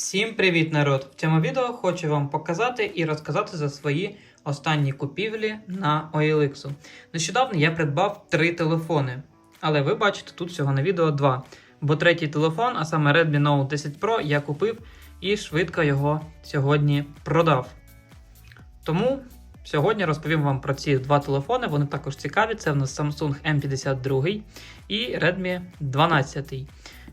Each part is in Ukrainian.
Всім привіт, народ! В цьому відео хочу вам показати і розказати за свої останні купівлі на OLX. Нещодавно я придбав три телефони, але ви бачите тут всього на відео два. Бо третій телефон, а саме Redmi Note 10 Pro, я купив і швидко його сьогодні продав. Тому сьогодні розповім вам про ці два телефони. Вони також цікаві. Це в нас Samsung M52 і Redmi 12.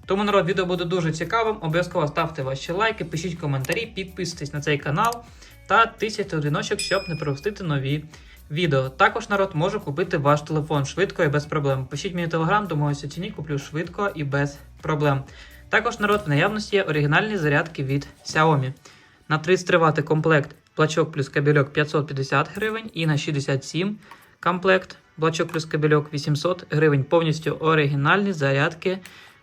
Тому народ відео буде дуже цікавим. Обов'язково ставте ваші лайки, пишіть коментарі, підписуйтесь на цей канал та тисяйте дзвіночок, щоб не пропустити нові відео. Також народ може купити ваш телефон швидко і без проблем. Пишіть мені телеграм, що ціні куплю швидко і без проблем. Також народ в наявності є оригінальні зарядки від Xiaomi. На 33 Вт комплект блачок плюс кабельок 550 гривень і на 67 комплект блачок плюс кабельок 800 гривень. Повністю оригінальні зарядки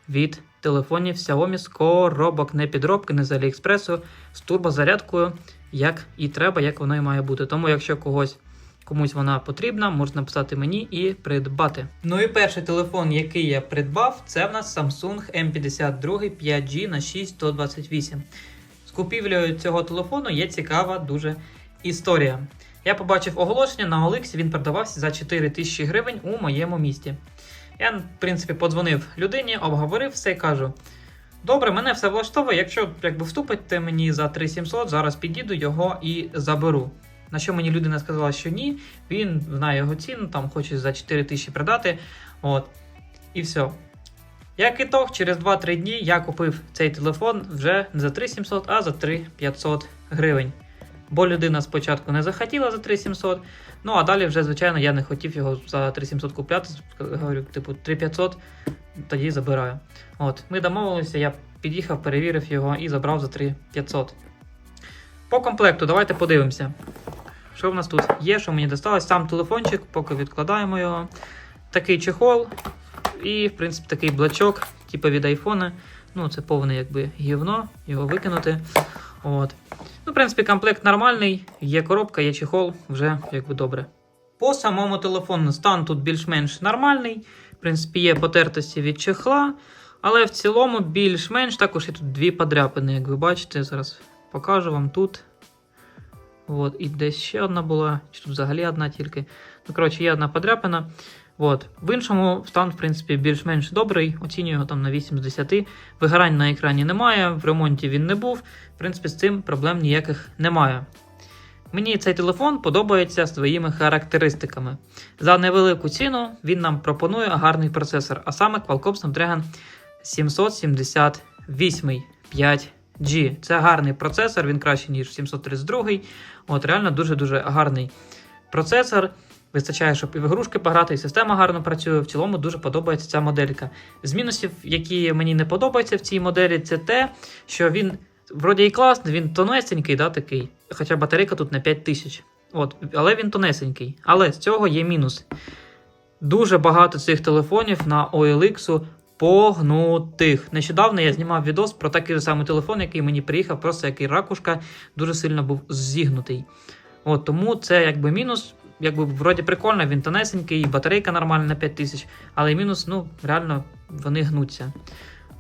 від телефонів Xiaomi з коробок, не підробки, не з Аліекспресу, з турбозарядкою, як і треба, як воно і має бути. Тому, якщо когось комусь вона потрібна, можна написати мені і придбати. Ну і перший телефон, який я придбав, це в нас Samsung M52 5G на 6128. З купівлею цього телефону є цікава дуже історія. Я побачив оголошення на OLX, він продавався за 4 тисячі гривень у моєму місті. Я, в принципі, подзвонив людині, обговорив все і кажу: добре, мене все влаштовує. Якщо якби вступите мені за 3700, зараз підійду його і заберу. На що мені людина сказала, що ні, він знає його ціну, там хоче за 4 тисячі продати. От. І все. Як ітог, через 2-3 дні я купив цей телефон вже не за 3700, а за 3500 гривень. Бо людина спочатку не захотіла за 3700, ну а далі вже, звичайно, я не хотів його за 3700 купляти. Говорю, типу, 3500, тоді забираю. От, ми домовилися, я під'їхав, перевірив його і забрав за 3500. По комплекту, давайте подивимося. Що в нас тут є, що мені досталось? Сам телефончик, поки відкладаємо його. Такий чехол. І, в принципі, такий блочок, типу від айфона. Ну, це повне якби гівно, його викинути. От. Ну, в принципі, комплект нормальний, є коробка, є чехол, вже якби добре. По самому телефону стан тут більш-менш нормальний. В принципі, є потертості від чехла, але в цілому більш-менш також є тут дві подряпини, як ви бачите, зараз покажу вам тут. От, і десь ще одна була, чи тут взагалі одна тільки. Ну, коротше, є одна подряпина. От. В іншому стан, в принципі, більш-менш добрий. Оцінюю його там на 8 з 10. Вигорань на екрані немає, в ремонті він не був. В принципі, з цим проблем ніяких немає. Мені цей телефон подобається своїми характеристиками. За невелику ціну він нам пропонує гарний процесор, а саме Qualcomm Snapdragon 778 5G. Це гарний процесор, він кращий, ніж 732. От, реально дуже-дуже гарний процесор. Вистачає, щоб і в ігрушки пограти, і система гарно працює. В цілому дуже подобається ця моделька. З мінусів, які мені не подобаються в цій моделі, це те, що він вроді і класний, він тонесенький, да, такий. Хоча батарейка тут на 5000. От, але він тонесенький. Але з цього є мінус. Дуже багато цих телефонів на OLX погнутих. Нещодавно я знімав відос про такий же самий телефон, який мені приїхав, просто який ракушка дуже сильно був зігнутий. От, тому це якби мінус. Якби вроді прикольно, він тонесенький, і батарейка нормальна на 5000, але мінус, ну, реально, вони гнуться.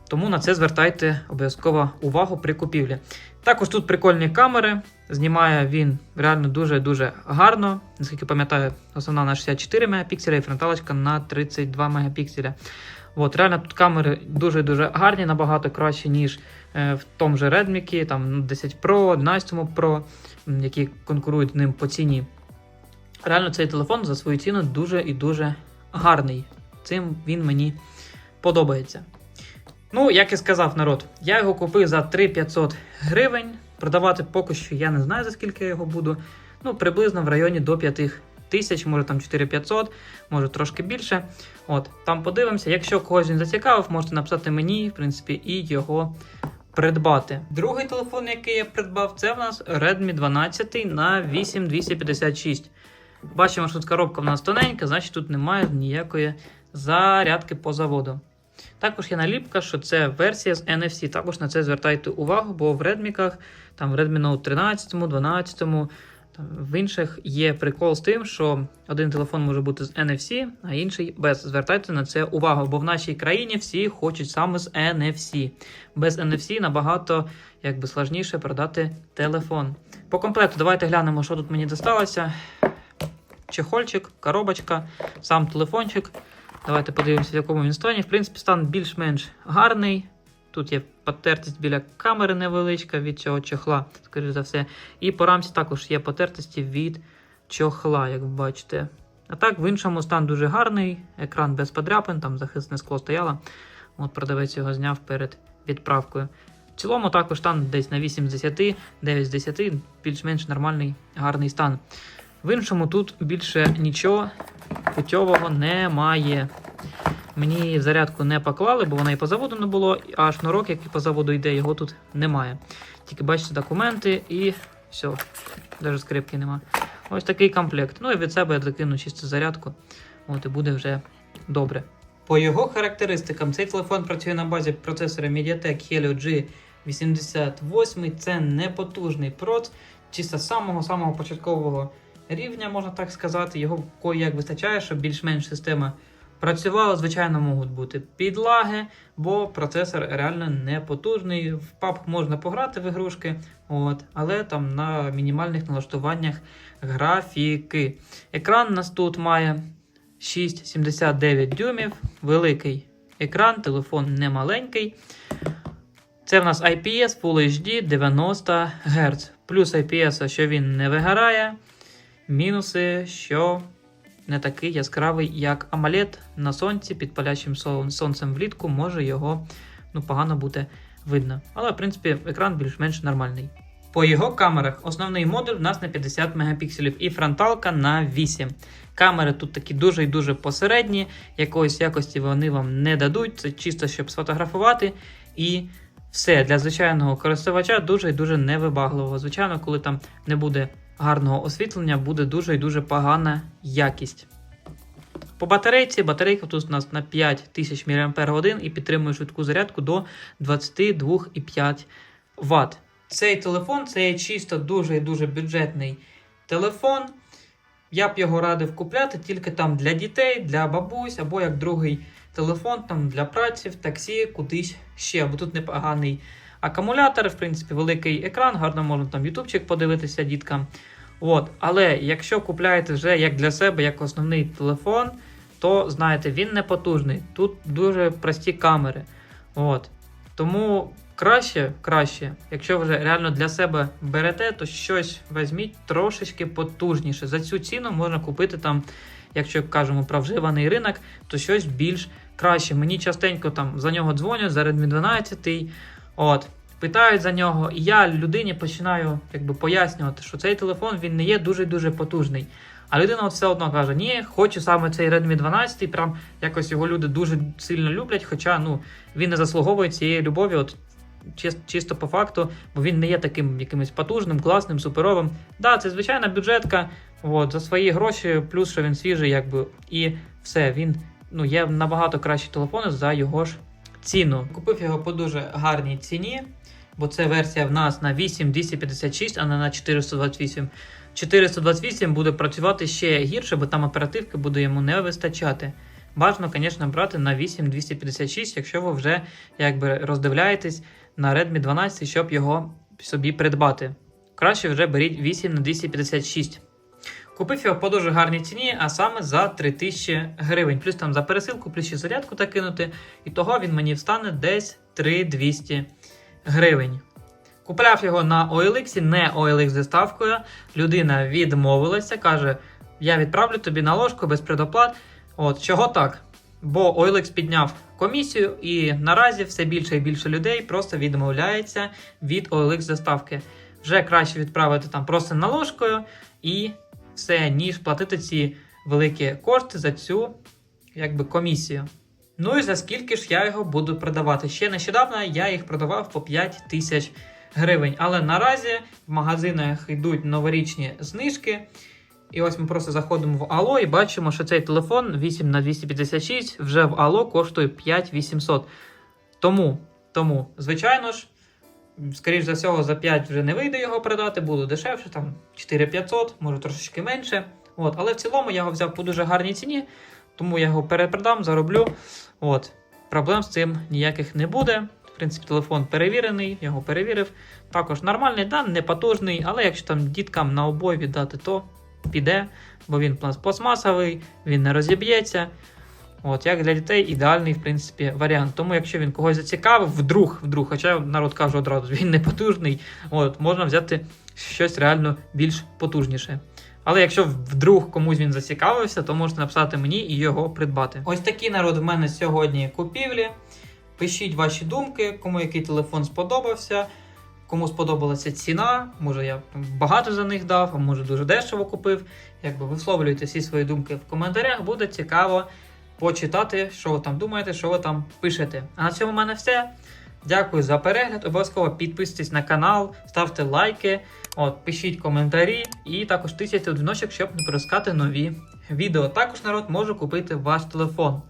Тому на це звертайте обов'язково увагу при купівлі. Також тут прикольні камери. Знімає він реально дуже-дуже гарно. Наскільки пам'ятаю, основна на 64 Мп і фронталочка на 32 Мп. От, реально тут камери дуже-дуже гарні, набагато краще, ніж е, в тому же Redmi, там 10 Pro, 11 Pro, які конкурують з ним по ціні. Реально цей телефон за свою ціну дуже і дуже гарний. Цим він мені подобається. Ну, як і сказав народ, я його купив за 3500 гривень. Продавати поки що я не знаю, за скільки я його буду. Ну, приблизно в районі до 5 тисяч, може там 4500, може трошки більше. От, там подивимося. Якщо когось він зацікавив, можете написати мені, в принципі, і його придбати. Другий телефон, який я придбав, це в нас Redmi 12 на 8256. Бачимо, що тут коробка в нас тоненька, значить тут немає ніякої зарядки по заводу. Також є наліпка, що це версія з NFC. Також на це звертайте увагу, бо в Redmi, там в Redmi Note 13, 12, Там, в інших є прикол з тим, що один телефон може бути з NFC, а інший без. Звертайте на це увагу, бо в нашій країні всі хочуть саме з NFC. Без NFC набагато якби, складніше продати телефон. По комплекту давайте глянемо, що тут мені досталося. Чехольчик, коробочка, сам телефончик. Давайте подивимося, в якому він стані. В принципі, стан більш-менш гарний. Тут є потертість біля камери невеличка від цього чохла, скоріш за все. І по рамці також є потертості від чохла, як ви бачите. А так, в іншому стан дуже гарний, екран без подряпин, там захисне скло стояло. От продавець його зняв перед відправкою. В цілому також стан десь на 8 з 10, 9 з 10, більш-менш нормальний, гарний стан. В іншому тут більше нічого путьового немає. Мені зарядку не поклали, бо вона і по заводу не було, а шнурок, який по заводу йде, його тут немає. Тільки бачите документи і все, навіть скрипки нема. Ось такий комплект. Ну і від себе я докину чисто зарядку. От і буде вже добре. По його характеристикам, цей телефон працює на базі процесора MediaTek Helio G88. Це не потужний проц, чисто з самого-самого початкового рівня, можна так сказати. Його кое-як вистачає, щоб більш-менш система працювала. Звичайно, можуть бути підлаги, бо процесор реально не потужний. В PUBG можна пограти в ігрушки, от, але там на мінімальних налаштуваннях графіки. Екран нас тут має 6,79 дюймів, великий екран, телефон не маленький. Це в нас IPS Full HD 90 Гц. Плюс IPS, що він не вигорає. Мінуси, що не такий яскравий, як AMOLED на сонці під палячим сонцем влітку, може його ну, погано бути видно. Але, в принципі, екран більш-менш нормальний. По його камерах основний модуль у нас на 50 мегапікселів і фронталка на 8. Камери тут такі дуже і дуже посередні, якоїсь якості вони вам не дадуть. Це чисто щоб сфотографувати. І все для звичайного користувача дуже і дуже невибагливо. Звичайно, коли там не буде гарного освітлення, буде дуже і дуже погана якість. По батарейці, батарейка тут у нас на 5000 мАч і підтримує швидку зарядку до 22,5 Вт. Цей телефон це є чисто дуже і дуже бюджетний телефон. Я б його радив купляти тільки там для дітей, для бабусь, або як другий телефон там для праці, в таксі, кудись ще. Бо тут непоганий акумулятор, в принципі, великий екран, гарно можна там ютубчик подивитися діткам. От. Але якщо купляєте вже як для себе, як основний телефон, то знаєте, він не потужний. Тут дуже прості камери. От. Тому краще, краще, якщо вже реально для себе берете, то щось візьміть трошечки потужніше. За цю ціну можна купити там, якщо кажемо про вживаний ринок, то щось більш краще. Мені частенько там за нього дзвонять, за Redmi 12. От. Питають за нього, і я людині починаю якби, пояснювати, що цей телефон він не є дуже-дуже потужний. А людина от все одно каже: Ні, хочу саме цей Redmi 12, прям якось його люди дуже сильно люблять, хоча ну, він не заслуговує цієї любові, от чис- чисто по факту, бо він не є таким якимось потужним, класним, суперовим. Да, це звичайна бюджетка, от, за свої гроші, плюс що він свіжий, якби, і все, він ну, є набагато кращі телефони за його ж ціну. Купив його по дуже гарній ціні, бо це версія в нас на 8256, а не на 428. 428 буде працювати ще гірше, бо там оперативки буде йому не вистачати. Бажано, звісно, брати на 8256, якщо ви вже якби роздивляєтесь на Redmi 12, щоб його собі придбати. Краще вже беріть 8 на 256. Купив його по дуже гарній ціні, а саме за 3000 гривень. Плюс там за пересилку, плюс ще зарядку та кинути. І того він мені встане десь 3200 гривень. Купляв його на OLX, не OLX з доставкою. Людина відмовилася, каже: я відправлю тобі на ложку без предоплат. От чого так? Бо OLX підняв комісію, і наразі все більше і більше людей просто відмовляється від OLX з доставки. Вже краще відправити там просто наложкою і все, ніж платити ці великі кошти за цю якби, комісію. Ну і за скільки ж я його буду продавати? Ще нещодавно я їх продавав по 5 тисяч гривень. Але наразі в магазинах йдуть новорічні знижки. І ось ми просто заходимо в Ало і бачимо, що цей телефон 8 на 256 вже в Ало коштує 5800. Тому, тому, звичайно ж, Скоріше за всього, за 5 вже не вийде його продати, буде дешевше, там 4500, може трошечки менше. От, але в цілому я його взяв по дуже гарній ціні, тому я його перепродам, зароблю. От. Проблем з цим ніяких не буде. В принципі, телефон перевірений, його перевірив. Також нормальний, да, не потужний, але якщо там діткам на обой віддати, то піде, бо він пластмасовий, він не розіб'ється. От, як для дітей ідеальний, в принципі, варіант. Тому, якщо він когось зацікавив, вдруг, вдруг, хоча народ каже одразу, він не потужний, от, можна взяти щось реально більш потужніше. Але якщо вдруг комусь він зацікавився, то можете написати мені і його придбати. Ось такий народ в мене сьогодні купівлі. Пишіть ваші думки, кому який телефон сподобався, кому сподобалася ціна. Може я багато за них дав, а може дуже дешево купив. Якби висловлюйте всі свої думки в коментарях, буде цікаво почитати, що ви там думаєте, що ви там пишете. А на цьому в мене все. Дякую за перегляд. Обов'язково підписуйтесь на канал, ставте лайки, от, пишіть коментарі і також тисяйте дзвіночок, щоб не пропускати нові відео. Також народ може купити ваш телефон.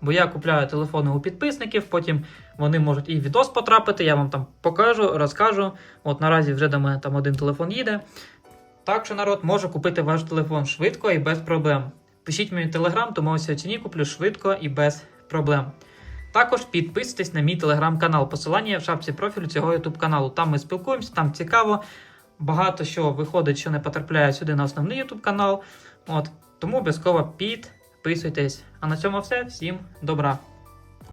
Бо я купляю телефони у підписників, потім вони можуть і в відос потрапити, я вам там покажу, розкажу. От наразі вже до мене там один телефон їде. Так що народ може купити ваш телефон швидко і без проблем. Пишіть мені телеграм, тому ось ціні куплю швидко і без проблем. Також підписуйтесь на мій телеграм-канал. Посилання є в шапці профілю цього ютуб каналу. Там ми спілкуємося, там цікаво. Багато що виходить, що не потрапляє сюди на основний ютуб канал. От тому обов'язково підписуйтесь. А на цьому все. Всім добра.